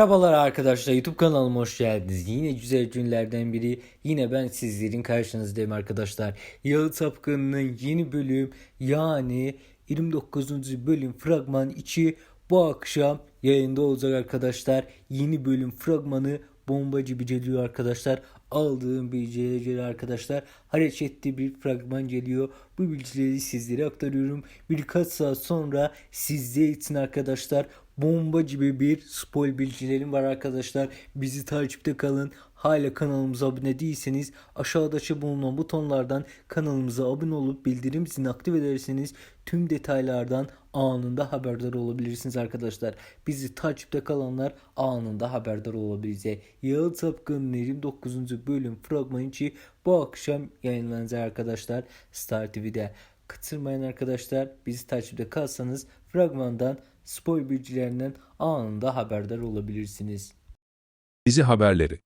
Merhabalar arkadaşlar YouTube kanalıma hoş geldiniz. Yine güzel günlerden biri. Yine ben sizlerin karşınızdayım arkadaşlar. Yağı Tapkın'ın yeni bölüm yani 29. bölüm fragman 2 bu akşam yayında olacak arkadaşlar. Yeni bölüm fragmanı bombacı bir geliyor arkadaşlar. Aldığım bilgileri arkadaşlar. Hareketli bir fragman geliyor. Bu bilgileri sizlere aktarıyorum. Birkaç saat sonra sizler için arkadaşlar bomba gibi bir spoil bilgilerim var arkadaşlar. Bizi takipte kalın. Hala kanalımıza abone değilseniz aşağıdaki bulunan butonlardan kanalımıza abone olup bildirim zilini aktif ederseniz tüm detaylardan anında haberdar olabilirsiniz arkadaşlar. Bizi takipte kalanlar anında haberdar olabilecek. Yağıl Tapkın'ın 29. bölüm fragmanı için bu akşam yayınlanacak arkadaşlar. Star TV'de. Kaçırmayın arkadaşlar. Bizi takipte kalsanız fragmandan spoil bilgilerinden anında haberdar olabilirsiniz. Dizi haberleri